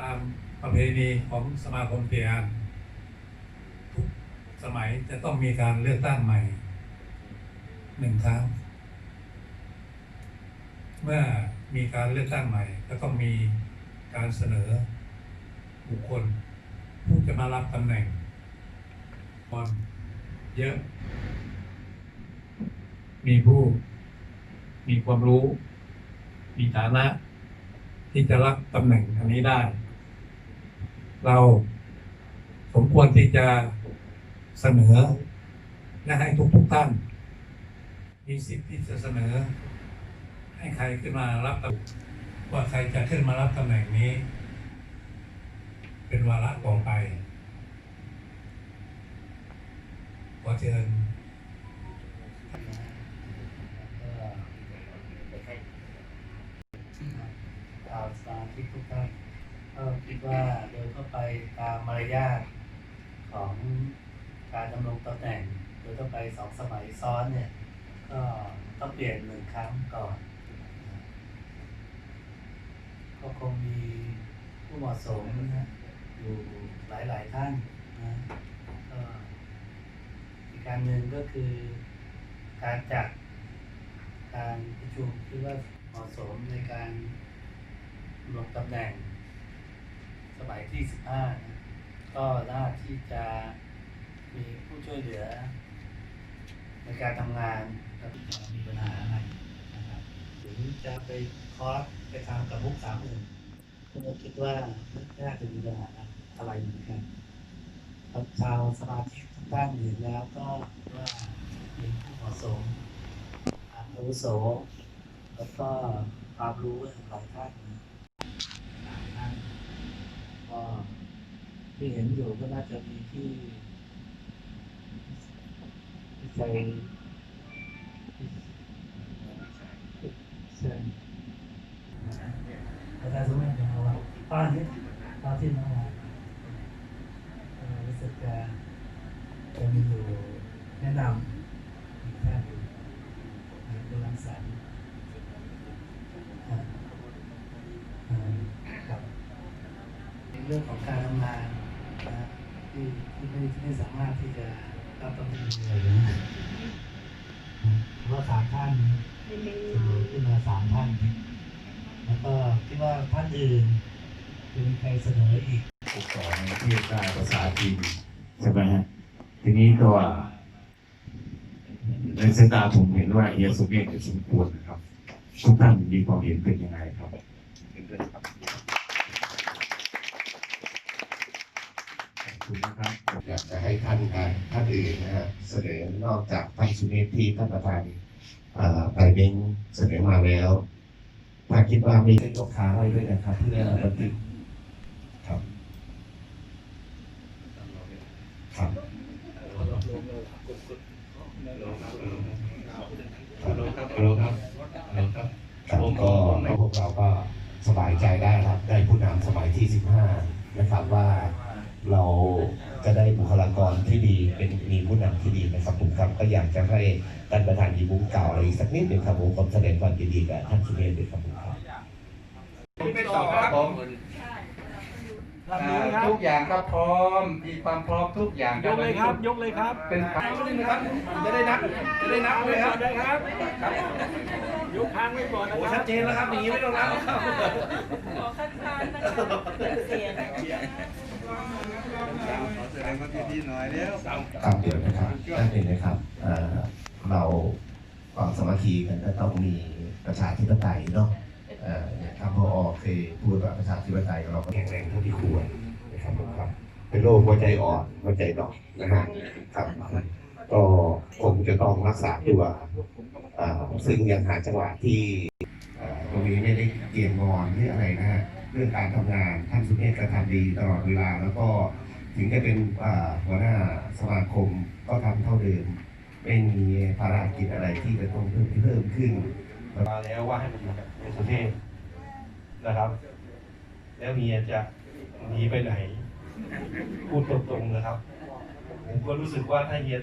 ตามประเพณีของสมาคมเตียนทุกสมัยจะต้องมีการเลือกตั้งใหม่หนึ่งครั้ง เมื่อมีการเลือกตั้งใหม่ ก็ต้องมีการเสนอบุคคล ผู้จะมารับตำแหน่งคนเยอะ มีผู้ มีความรู้ มีฐานะ ที่จะรับตำแหน่งอันนี้ได้ เราสมควรที่จะเสนอและให้ทุกทุกท่าน มีสิทธิ์ที่จะเสนอ ให้ใครขึ้นมารับตำแหน่งว่าใครจะขึ้นมารับตำแหน่งนี้ เป็นวาระต่อไปขอเชิญข่าวสารที่ทุกท่าน ก็คิดว่าโดยทั่วไปตามมารยาทของการดำรงตำแหน่ง โดยทั่วไปสองสมัยซ้อนเนี่ย ก็ต้องเปลี่ยนหนึ่งครั้งก่อน ก็คงมีผู้เหมาะสมนะอยู่หลายๆท่านนะก็อีกการหนึ่งก็คือการจัดการประชุมที่ว่าเหมาะสมในการลงตำแหน่ง มัยที่ 15นะก็น่าที่จะมีผู้ช่วยเหลือ ในการทำงานแล้วมีปัญหาอะไรนะครับถึงจะไปคอร์สไปทำกับมุกสามหมื่นผมก็คิดว่าน่าจะมีปัญหาอะไรเหมือนกันครับชาวสมาชิกทุกท่านเห็นแล้วก็ว่ามีผู้เหมาะสมอาวุโสแล้วก็ความรู้หลายท่านนะหลายท่าน ก็ที่เห็นอยู่ก็น่าจะมีที่ที่ใจใช่อาจารย์สมัยของเราตอนนี้ตอนที่น้องรู้สึกจะจะมีอยู่แนะนำอีกท่านหนึ่งคุณรังสรรค์อ่าอ่าครับในเรื่องของการทำงานนะที่ที่ไม่ไม่สามารถที่จะรับตำแหน่งเลยนะเพราะว่าสามท่านเสนอขึ้นมาสามท่าน แล้วก็คิดว่าท่านอื่นจะมีใครเสนออีกผู้สอนเทศได้ภาษาจีนใช่ไหมฮะทีนี้ก็ในสายตาผมเห็นว่าเฮียสุเมธจะสมควรนะครับ ทุกท่านมีความเห็นเป็นยังไงครับเห็นด้วยครับขอบ คุณนะครับอยากจะให้ท่านอ่าท่านอื่นนะฮะเสนอนอกจากท่านสุเมธที่ท่านประธานอ่าไปเบ้งเสนอมาแล้ว ถ้าคิดว่ามีได้ตกค้างไว้ด้วยนะครับ เพื่อบันทึกครับครับฮัลโหลครับฮัลโหลครับฮัลโหลครับครับก็พวกเราก็สบายใจได้ครับ ได้ผู้นำสมัยที่ 15 นะครับว่า เราจะได้บุคลากรที่ดีเป็นมีผู้นำที่ดีนะครับผมครับก็อยากจะให้ท่านประธานยีบุ้งกล่าวอะไรอีกสักนิดหนึ่งครับผมผมแสดงความยินดีกับท่านสุเมธด้วยครับผมครับไม่ต่อครับผมอ่าทุกอย่างก็พร้อมมีความพร้อมทุกอย่างยกเลยครับยกเลยครับ เป็นความนะครับจะได้นับจะได้นับเลยครับได้ครับยกค้างไว้ก่อนนะครับชัดเจนแล้วครับอย่างนี้ไม่ต้องนับครับขอคัดค้านนะคะเสียง ครับเดี๋ยวนะครับนั่นเองนะครับเราความสามัคคีกันก็ต้องมีประชาธิปไตยเนาะเอ่อเนี่ยครับพอเคยพูดว่าประชาธิปไตยเราก็แข็งแรงเท่าที่ควรนะครับผมครับ เป็นโรคหัวใจอ่อนหัวใจดอกนะฮะครับก็คงจะต้องรักษาตัวซึ่งยังหาจังหวะที่ตรงนี้ไม่ได้เกี่ยงงอนหรืออะไรนะฮะเรื่องการทำงานท่านสุเมธก็ทำดีตลอดเวลาแล้วก็ ถึงจะเป็นหัวหน้าสมาคมก็ทำเท่าเดิม ไม่มีภารกิจอะไรที่จะต้องเพิ่มเพิ่มขึ้นมาแล้วว่าให้มันอยู่กับในประเทศนะครับ แล้วเมียจะหนีไปไหน พูดตรงๆนะครับ ผมก็รู้สึกว่าถ้าเฮีย